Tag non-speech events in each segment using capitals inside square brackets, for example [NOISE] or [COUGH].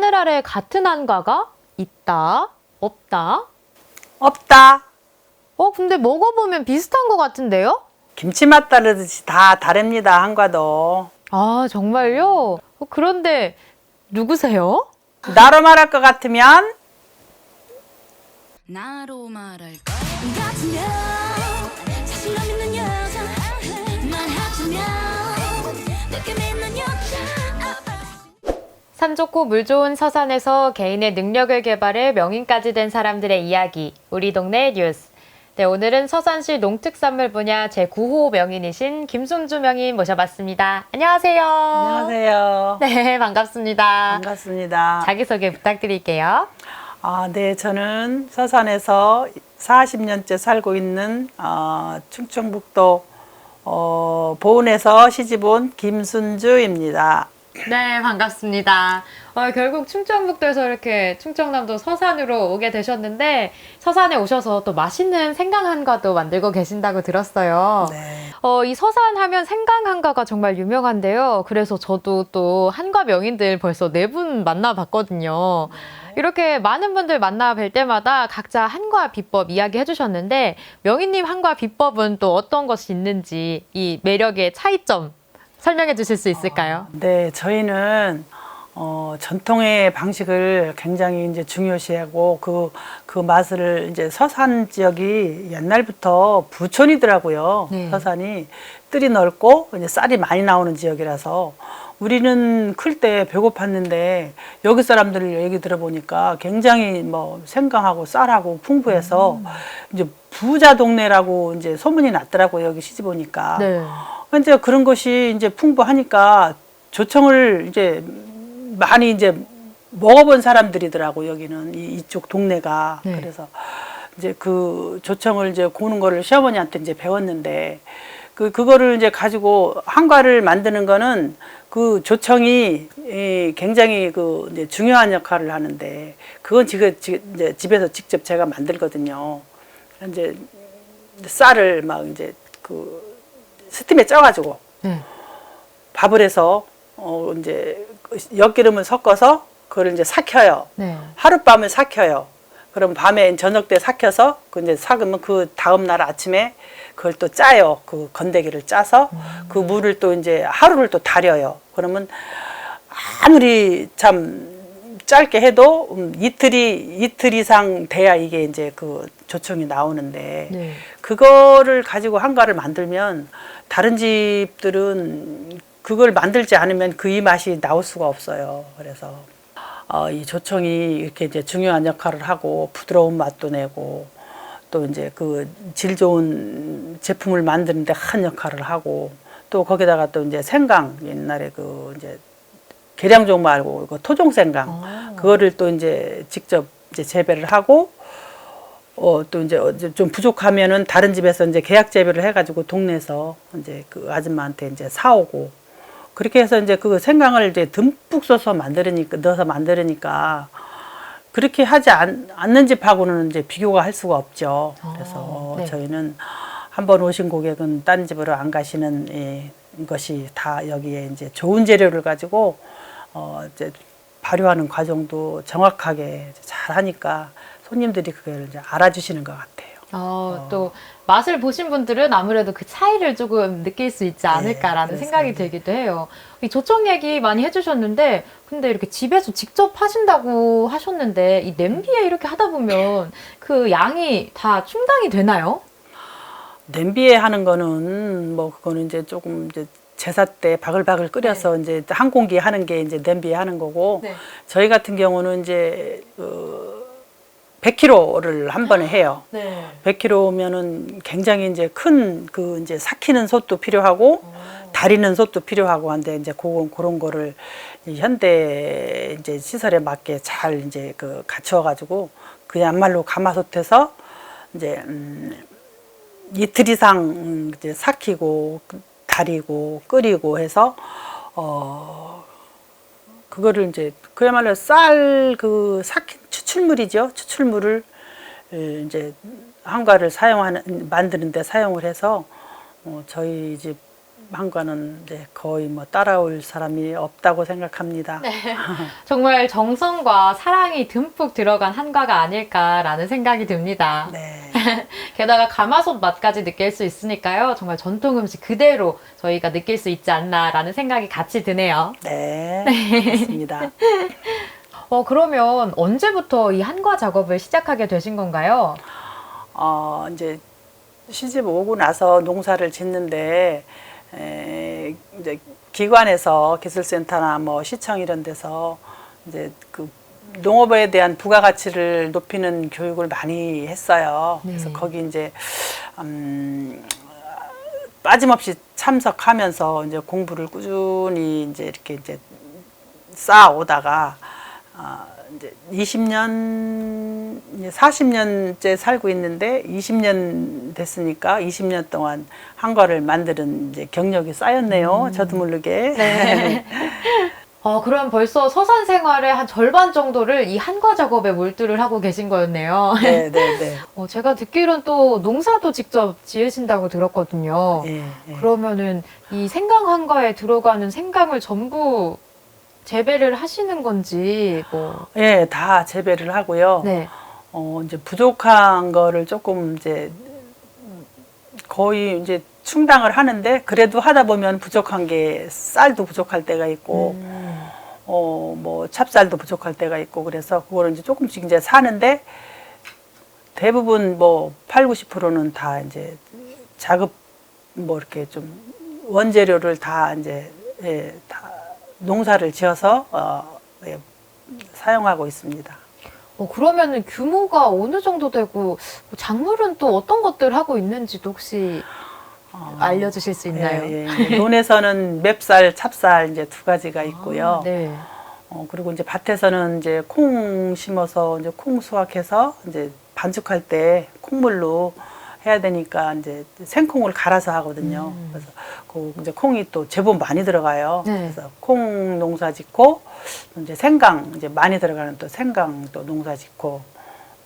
하늘 아래 같은 한과가 있다, 없다. 없다. 어, 근데 먹어보면 비슷한 것 같은데요? 김치 맛 따르듯이 다 다릅니다. 한과도. 아, 정말요? 어, 그런데 누구세요? 나로 말할 것 같으면 나로 말할 것 같으면 산 좋고 물 좋은 서산에서 개인의 능력을 개발해 명인까지 된 사람들의 이야기, 우리 동네 뉴스. 네, 오늘은 서산시 농특산물 분야 제9호 명인이신 김순주 명인 모셔봤습니다. 안녕하세요. 안녕하세요. 네, 반갑습니다. 반갑습니다. 자기소개 부탁드릴게요. 아, 네, 저는 서산에서 40년째 살고 있는 어, 충청북도 어, 보은에서 시집온 김순주입니다. 네, 반갑습니다. 어, 결국 충청북도에서 이렇게 충청남도 서산으로 오게 되셨는데 서산에 오셔서 또 맛있는 생강 한과도 만들고 계신다고 들었어요. 네. 어, 이 서산 하면 생강 한과가 정말 유명한데요. 그래서 저도 또 한과 명인들 벌써 네 분 만나봤거든요. 이렇게 많은 분들 만나 뵐 때마다 각자 한과 비법 이야기 해 주셨는데 명인님 한과 비법은 또 어떤 것이 있는지 이 매력의 차이점 설명해 주실 수 있을까요? 네, 저희는 어, 전통의 방식을 굉장히 이제 중요시하고 그, 그 맛을 이제 서산 지역이 옛날부터 부촌이더라고요. 네. 서산이 뜰이 넓고 이제 쌀이 많이 나오는 지역이라서 우리는 클 때 배고팠는데 여기 사람들 얘기 들어보니까 굉장히 뭐 생강하고 쌀하고 풍부해서 이제 부자 동네라고 이제 소문이 났더라고요. 여기 시집 오니까. 네. 이제 그런 것이 이제 풍부하니까 조청을 이제 많이 이제 먹어본 사람들이더라고 여기는 이, 이쪽 동네가 네. 그래서 이제 그 조청을 이제 고는 거를 시어머니한테 이제 배웠는데 그 그거를 이제 가지고 한과를 만드는 거는 그 조청이 이 굉장히 그 이제 중요한 역할을 하는데 그건 지금 지- 이제 집에서 직접 제가 만들거든요. 이제 쌀을 막 이제 그 스팀에 쪄가지고 네. 밥을 해서 어 이제 엿기름을 섞어서 그걸 이제 삭혀요. 네. 하룻밤을 삭혀요. 그럼 밤에 저녁 때 삭혀서 그 이제 삭으면 그 다음 날 아침에 그걸 또 짜요. 그 건더기를 짜서 그 물을 또 이제 하루를 또 달여요. 그러면 아무리 참 짧게 해도 음, 이틀이 이틀 이상 돼야 이게 이제 그 조청이 나오는데 네. 그거를 가지고 한가를 만들면 다른 집들은 그걸 만들지 않으면 그 이 맛이 나올 수가 없어요. 그래서 어, 이 조청이 이렇게 이제 중요한 역할을 하고 부드러운 맛도 내고 또 이제 그 질 좋은 제품을 만드는데 큰 역할을 하고 또 거기다가 또 이제 생강 옛날에 그 이제 계량종 말고 그 토종 생강 아. 그거를 또 이제 직접 이제 재배를 하고 어 또 이제 좀 부족하면은 다른 집에서 이제 계약 재배를 해가지고 동네에서 이제 그 아줌마한테 이제 사오고 그렇게 해서 이제 그 생강을 이제 듬뿍 써서 만들으니까 넣어서 만들으니까 그렇게 하지 않, 않는 집하고는 이제 비교가 할 수가 없죠. 그래서 네. 저희는 한 번 오신 고객은 딴 집으로 안 가시는 예, 것이 다 여기에 이제 좋은 재료를 가지고 어 이제 발효하는 과정도 정확하게 잘 하니까 손님들이 그걸 이제 알아주시는 것 같아요. 어, 또 맛을 보신 분들은 아무래도 그 차이를 조금 느낄 수 있지 않을까라는 그래서 생각이 들기도 해요. 이 조청 얘기 많이 해주셨는데, 근데 이렇게 집에서 직접 하신다고 하셨는데, 이 냄비에 이렇게 하다 보면 그 양이 다 충당이 되나요? 냄비에 하는 거는 뭐 그거는 이제 조금 이제 제사 때 바글바글 끓여서 이제 한 공기 하는 게 이제 냄비에 하는 거고 네. 저희 같은 경우는 이제 그 100kg를 한 번에 해요. 네. 100kg면은 굉장히 이제 큰 그 이제 삭히는 솥도 필요하고 다리는 솥도 필요하고 한데 이제 그런 그런 거를 이 현대 이제 시설에 맞게 잘 이제 그 갖추어 가지고 그야말로 가마솥에서 이제 음 이틀 이상 음, 이제 삭히고 다리고 끓이고 해서 어 그거를 이제 그야말로 쌀 그 삭힌 추출물이죠 추출물을 에, 이제 한가를 사용하는 만드는데 사용을 해서 어, 저희 집 한과는 이제 거의 뭐 따라올 사람이 없다고 생각합니다. [LAUGHS] 정말 정성과 사랑이 듬뿍 들어간 한과가 아닐까라는 생각이 듭니다. 네. [LAUGHS] 게다가 가마솥 맛까지 느낄 수 있으니까요. 정말 전통 음식 그대로 저희가 느낄 수 있지 않나라는 생각이 같이 드네요. 네. 맞습니다. [LAUGHS] 어, 그러면 언제부터 이 한과 작업을 시작하게 되신 건가요? 어, 이제 시집 오고 나서 농사를 짓는데 에, 이제 기관에서 기술센터나 뭐 시청 이런 데서 이제 그 농업에 대한 부가가치를 높이는 교육을 많이 했어요. 그래서 네. 거기 이제 음, 빠짐없이 참석하면서 이제 공부를 꾸준히 이제 이렇게 이제 쌓아오다가 아, 이제 20년, 이제 40년째 살고 있는데 20년 됐으니까 20년 동안 한과를 만드는 이제 경력이 쌓였네요. 저도 모르게. 네. [LAUGHS] 어, 그럼 벌써 서산 생활의 한 절반 정도를 이 한과 작업에 몰두를 하고 계신 거였네요. 네, 네, 네. [LAUGHS] 어, 제가 듣기로는 또 농사도 직접 지으신다고 들었거든요. 예, 예. 그러면은 이 생강 한과에 들어가는 생강을 전부 재배를 하시는 건지 뭐 예, 다 재배를 하고요. 네. 어, 이제 부족한 거를 조금 이제 거의 이제 충당을 하는데 그래도 하다 보면 부족한 게 쌀도 부족할 때가 있고 음. 어, 뭐 찹쌀도 부족할 때가 있고 그래서 그거를 이제 조금씩 이제 사는데 대부분 뭐 8, 90%는 다 이제 자급 뭐 이렇게 좀 원재료를 다 이제 예, 다 농사를 지어서 어, 예, 사용하고 있습니다. 어, 그러면은 규모가 어느 정도 되고 뭐 작물은 또 어떤 것들 하고 있는지도 혹시 어, 알려주실 수 있나요? 예, 예. 이제 논에서는 [LAUGHS] 맵쌀, 찹쌀 이제 두 가지가 있고요. 아, 네. 어, 그리고 이제 밭에서는 이제 콩 심어서 이제 콩 수확해서 이제 반죽할 때 콩물로 해야 되니까 이제 생콩을 갈아서 하거든요. 음. 그래서 그 이제 콩이 또 제법 많이 들어가요. 네. 그래서 콩 농사 짓고 이제 생강 이제 많이 들어가는 또 생강 또 농사 짓고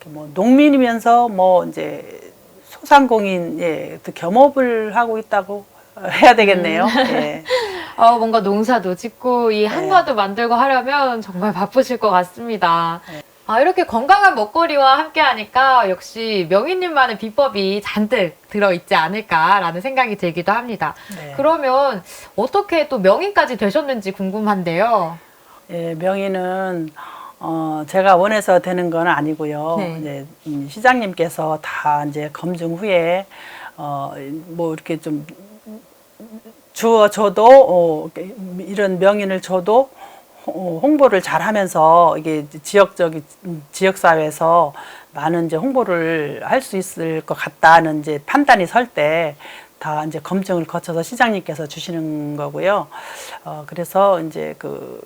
뭐 농민이면서 뭐 이제 소상공인 예, 또 겸업을 하고 있다고 [LAUGHS] 해야 되겠네요. 음. 예. [LAUGHS] 어, 뭔가 농사도 짓고 이 한과도 만들고 하려면 정말 바쁘실 것 같습니다. 아, 이렇게 건강한 먹거리와 함께 하니까 역시 명희님만의 비법이 잔뜩 들어있지 않을까라는 생각이 들기도 합니다. 네. 그러면 어떻게 또 명인까지 되셨는지 궁금한데요. 예, 명의는 어, 제가 원해서 되는 건 아니고요. 네. 이제 음, 시장님께서 다 이제 검증 후에 어, 뭐 이렇게 좀 주어 줘도 어, 이런 명인을 줘도 어, 홍보를 잘 하면서 이게 지역적인 지역 사회에서 많은 이제 홍보를 할 수 있을 것 같다는 이제 판단이 설 때 다 이제 검증을 거쳐서 시장님께서 주시는 거고요. 어, 그래서 이제 그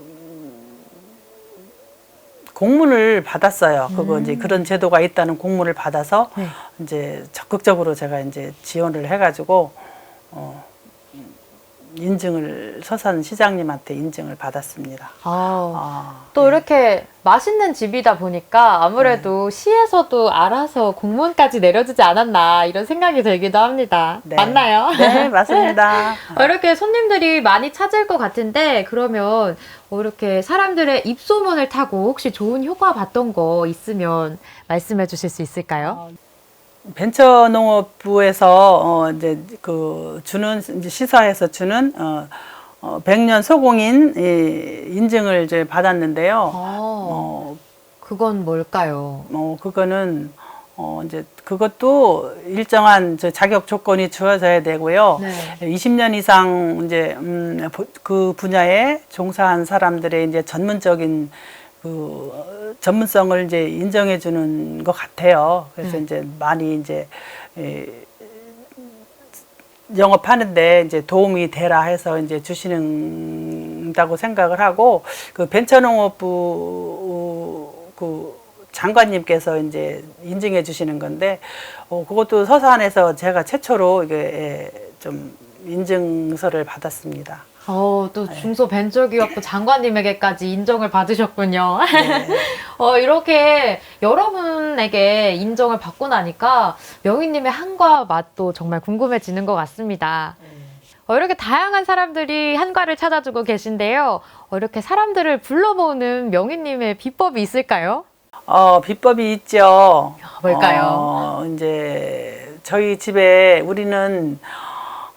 공문을 받았어요. 그거 이제 그런 제도가 있다는 공문을 받아서 네. 이제 적극적으로 제가 이제 지원을 해가지고 어, 인증을 서산 시장님한테 인증을 받았습니다. 아, 아, 또 이렇게 맛있는 집이다 보니까 아무래도 시에서도 알아서 공문까지 내려주지 않았나 이런 생각이 들기도 합니다. 네. 맞나요? 네, 맞습니다. [LAUGHS] 어, 이렇게 손님들이 많이 찾을 것 같은데 그러면 뭐 이렇게 사람들의 입소문을 타고 혹시 좋은 효과 봤던 거 있으면 말씀해 주실 수 있을까요? 벤처농업부에서 어 이제 그 주는 이제 시사에서 주는 어, 어 백년 소공인 이 인증을 이제 받았는데요. 어, 어, 그건 뭘까요? 어 그거는 어 이제 그것도 일정한 저 자격 조건이 주어져야 되고요. 네. 20년 이상 이제 음, 보- 그 분야에 종사한 사람들의 이제 전문적인 그 어, 전문성을 이제 인정해 주는 것 같아요. 그래서 네. 이제 많이 이제 에, 영업하는데 이제 도움이 되라 해서 이제 주시는다고 생각을 하고 그 벤처농업부 그 장관님께서 이제 인증해 주시는 건데 어 그것도 서산에서 제가 최초로 이게 예, 좀 인증서를 받았습니다. 어, 또 네. 중소 벤처기업부 장관님에게까지 인정을 받으셨군요. 네. [LAUGHS] 어, 이렇게 여러분에게 인정을 받고 나니까 명희님의 한과 맛도 정말 궁금해지는 것 같습니다. 어, 이렇게 다양한 사람들이 한과를 찾아주고 계신데요. 어, 이렇게 사람들을 불러 모으는 명희님의 비법이 있을까요? 어, 비법이 있죠. 뭘까요? 어, 이제 저희 집에 우리는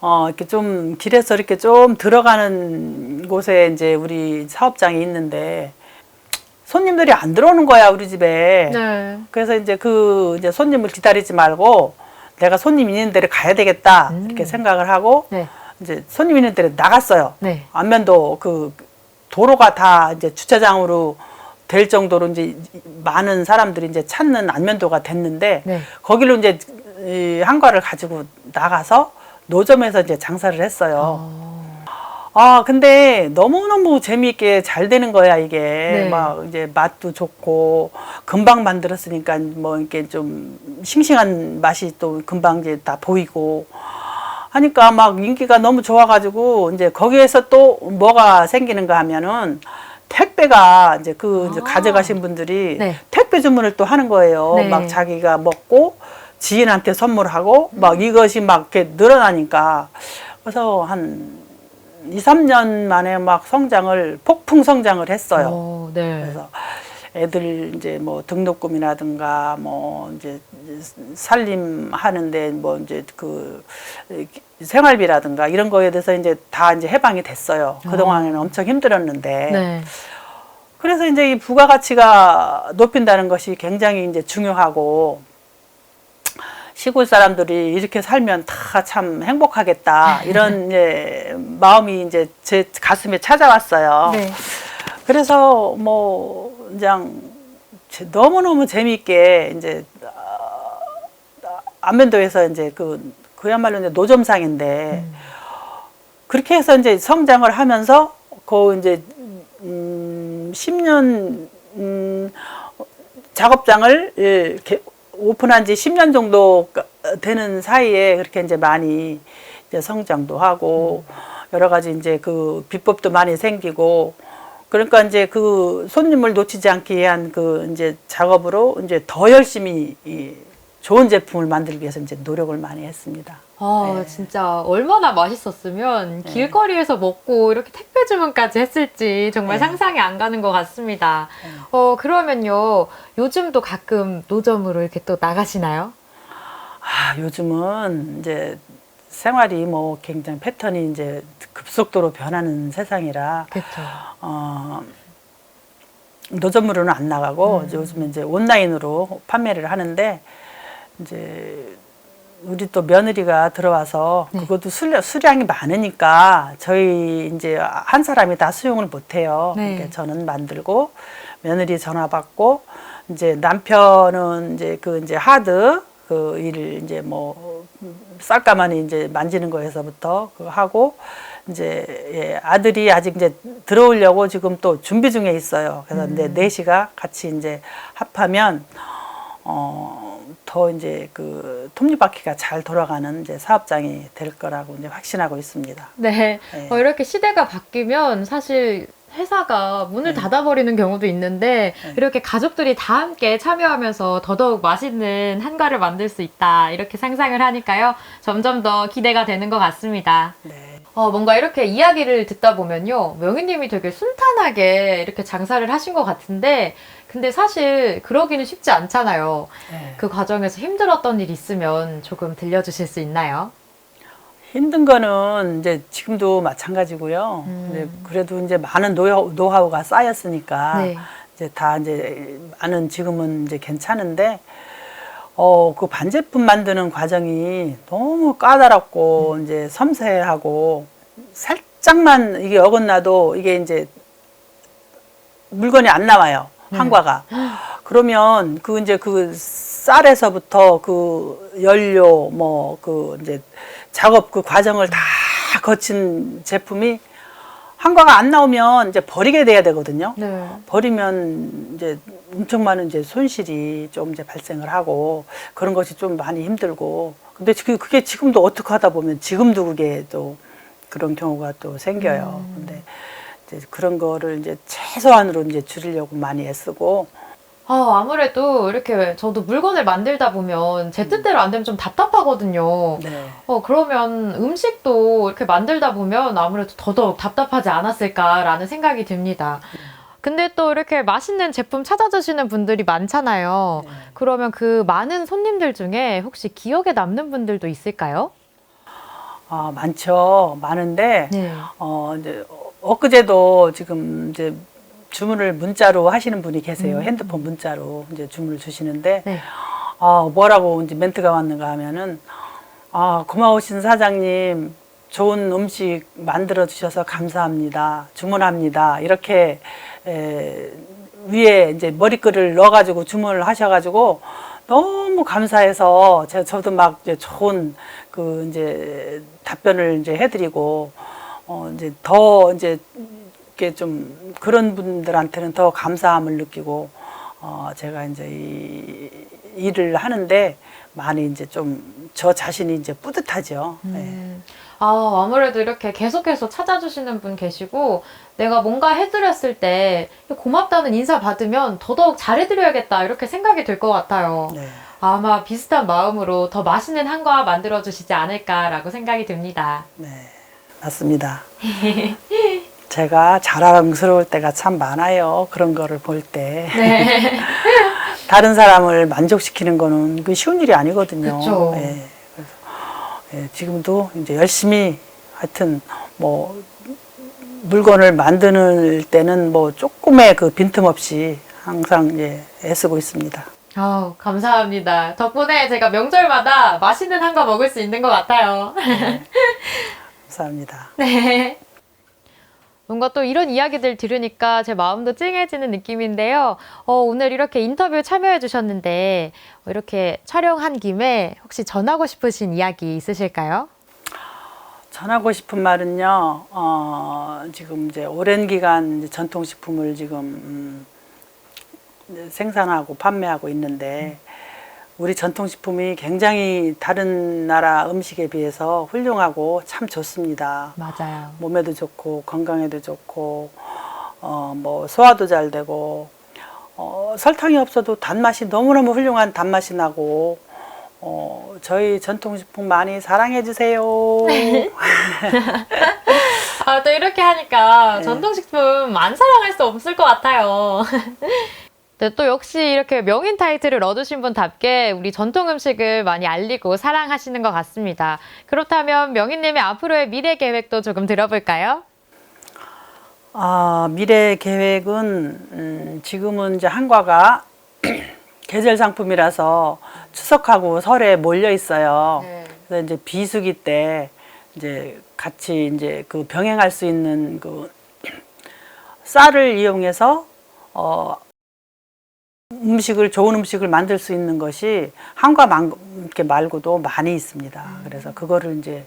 어, 이렇게 좀 길에서 이렇게 좀 들어가는 곳에 이제 우리 사업장이 있는데 손님들이 안 들어오는 거야, 우리 집에. 네. 그래서 이제 그 이제 손님을 기다리지 말고 내가 손님 있는 데를 가야 되겠다 음. 이렇게 생각을 하고 네. 이제 손님 있는 데를 나갔어요. 네. 안면도 그 도로가 다 이제 주차장으로 될 정도로 이제 많은 사람들이 이제 찾는 안면도가 됐는데 네. 거기로 이제 이 한과를 가지고 나가서 노점에서 이제 장사를 했어요. 어, 아, 근데 너무너무 재미있게 잘 되는 거야, 이게. 네. 막 이제 맛도 좋고, 금방 만들었으니까 뭐 이렇게 좀 싱싱한 맛이 또 금방 이제 다 보이고. 하니까 막 인기가 너무 좋아가지고, 이제 거기에서 또 뭐가 생기는가 하면은 택배가 이제 그 이제 아. 가져가신 분들이 네. 택배 주문을 또 하는 거예요. 네. 막 자기가 먹고 지인한테 선물하고 막 이것이 막 이렇게 늘어나니까. 그래서 한 2, 3년 만에 막 성장을 폭풍 성장을 했어요. 어, 네. 그래서 애들 이제 뭐 등록금이라든가 뭐 이제 살림 하는데 뭐 이제 그 생활비라든가 이런 거에 대해서 이제 다 이제 해방이 됐어요. 그동안에는 엄청 힘들었는데. 네. 그래서 이제 이 부가가치가 높인다는 것이 굉장히 이제 중요하고 시골 사람들이 이렇게 살면 다 참 행복하겠다 이런 이제 마음이 이제 제 가슴에 찾아왔어요. 네. 그래서 뭐 그냥 너무 너무 재미있게 이제 아, 안면도에서 이제 그 그야말로 이제 노점상인데 그렇게 해서 이제 성장을 하면서 그 이제 음 10년 음 작업장을 이렇게 오픈한 지 10년 정도 되는 사이에 그렇게 이제 많이 이제 성장도 하고 여러 가지 이제 그 비법도 많이 생기고 그러니까 이제 그 손님을 놓치지 않기 위한 그 이제 작업으로 이제 더 열심히 이 좋은 제품을 만들기 위해서 이제 노력을 많이 했습니다. 아, 네. 진짜 얼마나 맛있었으면 길거리에서 먹고 이렇게 택배 주문까지 했을지 정말 네. 상상이 안 가는 것 같습니다. 네. 어, 그러면요. 요즘도 가끔 노점으로 이렇게 또 나가시나요? 아, 요즘은 이제 생활이 뭐 굉장히 패턴이 이제 급속도로 변하는 세상이라 그렇죠. 어, 노점으로는 안 나가고 이제 요즘에 이제 온라인으로 판매를 하는데 이제 우리 또 며느리가 들어와서 네. 그것도 수량, 수량이 많으니까 저희 이제 한 사람이 다 수용을 못 해요. 네. 그러니까 저는 만들고 며느리 전화 받고 이제 남편은 이제 그 이제 하드 그 일을 이제 뭐 쌀가마니 이제 만지는 거에서부터 그거 하고 이제 예, 아들이 아직 이제 들어오려고 지금 또 준비 중에 있어요. 그래서 이제 넷이가 같이 이제 합하면 어, 더 이제 그 톱니바퀴가 잘 돌아가는 이제 사업장이 될 거라고 이제 확신하고 있습니다. 네. 네. 어, 이렇게 시대가 바뀌면 사실 회사가 문을 닫아버리는 경우도 있는데 네. 이렇게 가족들이 다 함께 참여하면서 더더욱 맛있는 한가를 만들 수 있다 이렇게 상상을 하니까요 점점 더 기대가 되는 것 같습니다. 네. 어, 뭔가 이렇게 이야기를 듣다 보면요 명희님이 되게 순탄하게 이렇게 장사를 하신 것 같은데 근데 사실 그러기는 쉽지 않잖아요. 네. 그 과정에서 힘들었던 일 있으면 조금 들려주실 수 있나요? 힘든 거는 이제 지금도 마찬가지고요. 음. 이제 그래도 이제 많은 노하우, 노하우가 쌓였으니까 네. 이제 다 이제 많은 지금은 이제 괜찮은데 어 그 반제품 만드는 과정이 너무 까다롭고 음. 이제 섬세하고 살짝만 이게 어긋나도 이게 이제 물건이 안 나와요 네. 한과가 그러면 그 이제 그 쌀에서부터 그 연료 뭐 그 이제 작업 그 과정을 다 거친 제품이 한과가 안 나오면 이제 버리게 돼야 되거든요. 네. 버리면 이제 엄청 많은 이제 손실이 좀 이제 발생을 하고 그런 것이 좀 많이 힘들고 근데 그- 그게 지금도 어떻게 하다 보면 지금도 그게 또 그런 경우가 또 생겨요. 근데 이제 그런 거를 이제 최소한으로 이제 줄이려고 많이 애쓰고 아, 아무래도 이렇게 저도 물건을 만들다 보면 제 뜻대로 안 되면 좀 답답하거든요. 네. 어, 그러면 음식도 이렇게 만들다 보면 아무래도 더더욱 답답하지 않았을까라는 생각이 듭니다. 근데 또 이렇게 맛있는 제품 찾아주시는 분들이 많잖아요. 네. 그러면 그 많은 손님들 중에 혹시 기억에 남는 분들도 있을까요? 아, 많죠. 많은데 네. 어, 이제 엊그제도 지금 이제 주문을 문자로 하시는 분이 계세요. 음. 핸드폰 문자로 이제 주문을 주시는데 네. 아, 뭐라고 이제 멘트가 왔는가 하면은 아, 고마우신 사장님 좋은 음식 만들어 주셔서 감사합니다. 주문합니다. 이렇게 에, 위에 이제 머리글을 넣어 가지고 주문을 하셔 가지고 너무 감사해서 제가 저도 막 이제 좋은 그 이제 답변을 이제 해 드리고 어 이제 더 이제 이렇게 좀 그런 분들한테는 더 감사함을 느끼고 어 제가 이제 이 일을 하는데 많이 이제 좀 저 자신이 이제 뿌듯하죠. 네. 음. 아, 아무래도 이렇게 계속해서 찾아주시는 분 계시고, 내가 뭔가 해드렸을 때 고맙다는 인사 받으면 더더욱 잘해드려야겠다, 이렇게 생각이 들 것 같아요. 네. 아마 비슷한 마음으로 더 맛있는 한과 만들어 주시지 않을까라고 생각이 듭니다. 네, 맞습니다. [LAUGHS] 제가 자랑스러울 때가 참 많아요. 그런 거를 볼 때. 네. [LAUGHS] 다른 사람을 만족시키는 거는 그 쉬운 일이 아니거든요. 그쵸. 예, 그래서 예, 지금도 이제 열심히 하여튼 뭐 물건을 만드는 때는 뭐 조금의 그 빈틈없이 항상 예, 애쓰고 있습니다. 아우, 감사합니다. 덕분에 제가 명절마다 맛있는 한과 먹을 수 있는 것 같아요. [LAUGHS] 감사합니다. 네. 뭔가 또 이런 이야기들 들으니까 제 마음도 찡해지는 느낌인데요. 어, 오늘 이렇게 인터뷰 참여해 주셨는데 어, 이렇게 촬영한 김에 혹시 전하고 싶으신 이야기 있으실까요? 전하고 싶은 말은요, 어, 지금 이제 오랜 기간 이제 전통식품을 지금 음, 생산하고 판매하고 있는데, 우리 전통식품이 굉장히 다른 나라 음식에 비해서 훌륭하고 참 좋습니다. 맞아요. 몸에도 좋고, 건강에도 좋고, 어, 뭐, 소화도 잘 되고, 어, 설탕이 없어도 단맛이 너무너무 훌륭한 단맛이 나고, 어, 저희 전통식품 많이 사랑해 주세요. [LAUGHS] 아, 또 이렇게 하니까 네. 전통식품 안 사랑할 수 없을 것 같아요. [LAUGHS] 네, 또 역시 이렇게 명인 타이틀을 얻으신 분답게 우리 전통 음식을 많이 알리고 사랑하시는 것 같습니다. 그렇다면 명인님의 앞으로의 미래 계획도 조금 들어볼까요? 아, 미래 계획은 음, 지금은 이제 한과가 [CLEARS THROAT] 계절 상품이라서 추석하고 설에 몰려 있어요. 네. 그래서 이제 비수기 때 이제 같이 이제 그 병행할 수 있는 그 [CLEARS THROAT] 쌀을 이용해서 어 음식을 좋은 음식을 만들 수 있는 것이 한과 만- 이렇게 말고도 많이 있습니다. 그래서 그거를 이제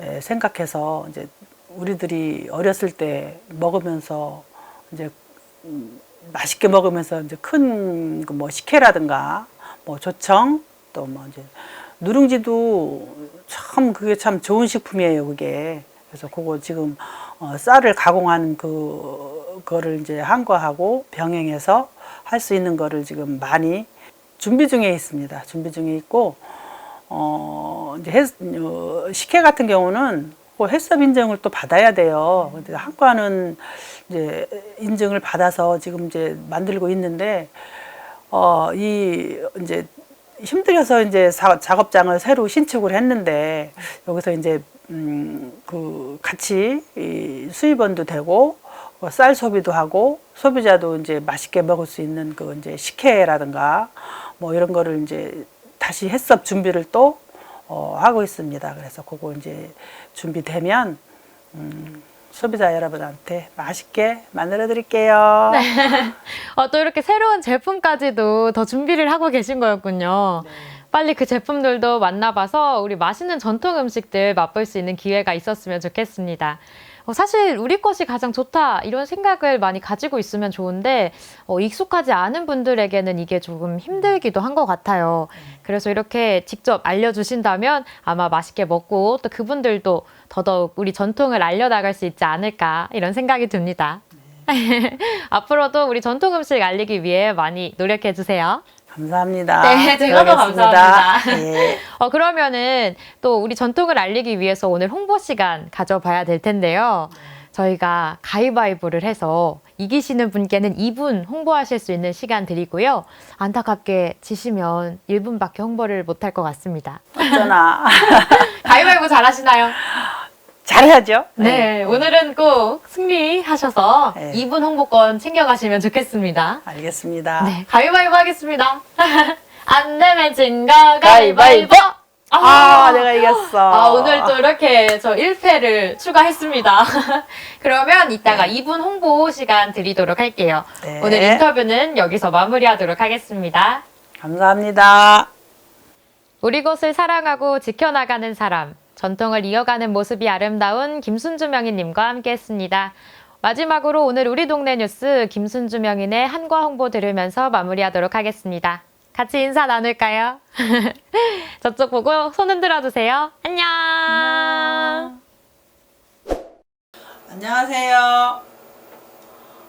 에, 생각해서 이제 우리들이 어렸을 때 먹으면서 이제 음, 맛있게 먹으면서 이제 큰 뭐 식혜라든가 뭐 조청 또 뭐 이제 누룽지도 참 그게 참 좋은 식품이에요 그게 그래서 그거 지금 어, 쌀을 가공한 그 거를 이제 한과하고 병행해서 할 수 있는 거를 지금 많이 준비 중에 있습니다 준비 중에 있고 어 이제 해, 어, 식혜 같은 경우는 그 햇섭 인증을 또 받아야 돼요. 근데 한과는 이제 인증을 받아서 지금 이제 만들고 있는데 어 이 이제 힘들어서 이제 사- 작업장을 새로 신축을 했는데 여기서 이제 음 그 같이 이 수입원도 되고 어, 쌀 소비도 하고 소비자도 이제 맛있게 먹을 수 있는 그 이제 식혜라든가 뭐 이런 거를 이제 다시 햇섭 준비를 또 어, 하고 있습니다. 그래서 그거 이제 준비되면 음, 소비자 여러분한테 맛있게 만들어 드릴게요. [LAUGHS] 어, 또 이렇게 새로운 제품까지도 더 준비를 하고 계신 거였군요. 빨리 그 제품들도 만나봐서 우리 맛있는 전통 음식들 맛볼 수 있는 기회가 있었으면 좋겠습니다. 어, 사실 우리 것이 가장 좋다 이런 생각을 많이 가지고 있으면 좋은데 어, 익숙하지 않은 분들에게는 이게 조금 힘들기도 한 것 같아요. 그래서 이렇게 직접 알려주신다면 아마 맛있게 먹고 또 그분들도 더더욱 우리 전통을 알려나갈 수 있지 않을까 이런 생각이 듭니다. [LAUGHS] 앞으로도 우리 전통 음식 알리기 위해 많이 노력해 주세요. 감사합니다. 네, 제가 더 들어가겠습니다. 감사합니다. 예. 어, 그러면은 또 우리 전통을 알리기 위해서 오늘 홍보 시간 가져봐야 될 텐데요. 저희가 가위바위보를 해서 이기시는 분께는 2분 홍보하실 수 있는 시간 드리고요. 안타깝게 지시면 1분밖에 홍보를 못할 것 같습니다. 어쩌나. [LAUGHS] 가위바위보 잘하시나요? 잘해야죠. 네, 오늘은 꼭 승리하셔서 네. 2분 홍보권 챙겨가시면 좋겠습니다. 알겠습니다. 네, 가위바위보 하겠습니다. [LAUGHS] 안 내면 진거 가위바위보! 가위바위보! 아, 내가 이겼어. 아, 오늘 또 이렇게 저 1패를 추가했습니다. [LAUGHS] 그러면 이따가 2분 홍보 시간 드리도록 할게요. 네. 오늘 인터뷰는 여기서 마무리하도록 하겠습니다. 감사합니다. 우리 곳을 사랑하고 지켜나가는 사람, 전통을 이어가는 모습이 아름다운 김순주 명인님과 함께했습니다. 마지막으로 오늘 우리 동네 뉴스 김순주 명인의 한과 홍보 들으면서 마무리하도록 하겠습니다. 같이 인사 나눌까요? [LAUGHS] 저쪽 보고 손 흔들어 주세요. 안녕. 안녕하세요.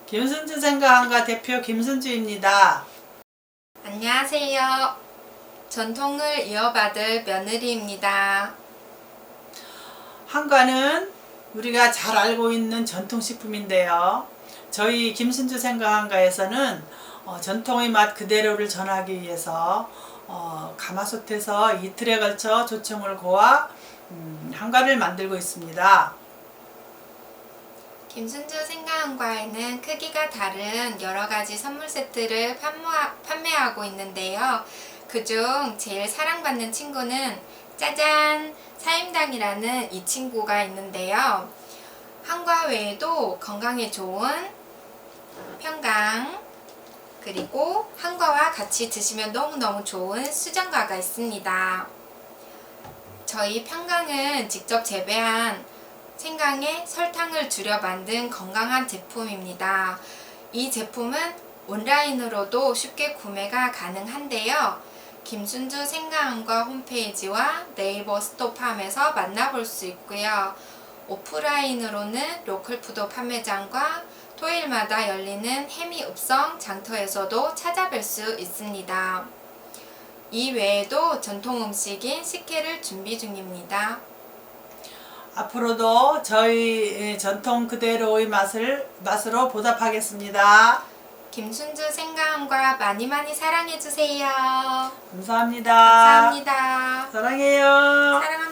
김순주 생가한가 대표 김순주입니다. 안녕하세요. 전통을 이어받을 며느리입니다. 한과는 우리가 잘 알고 있는 전통식품인데요. 저희 김순주 생가한가에서는 어, 전통의 맛 그대로를 전하기 위해서 어, 가마솥에서 이틀에 걸쳐 조청을 고아 음, 한과를 만들고 있습니다. 김순주 생가한과에는 크기가 다른 여러 가지 선물 세트를 판매하고 있는데요. 그중 제일 사랑받는 친구는 짜잔! 사임당이라는 이 친구가 있는데요. 한과 외에도 건강에 좋은 평강, 그리고 한과와 같이 드시면 너무너무 좋은 수정과가 있습니다. 저희 평강은 직접 재배한 생강에 설탕을 줄여 만든 건강한 제품입니다. 이 제품은 온라인으로도 쉽게 구매가 가능한데요. 김순주 생강과 홈페이지와 네이버 스토팜에서 만나볼 수 있고요. 오프라인으로는 로컬푸드 판매장과 토요일마다 열리는 해미 읍성 장터에서도 찾아뵐 수 있습니다. 이 외에도 전통 음식인 식혜를 준비 중입니다. 앞으로도 저희 전통 그대로의 맛을 맛으로 보답하겠습니다. 김순주 생 강과 많이 많이 사랑해주세요. 감사합니다. 감사합니다. 사랑해요. 사랑합니다.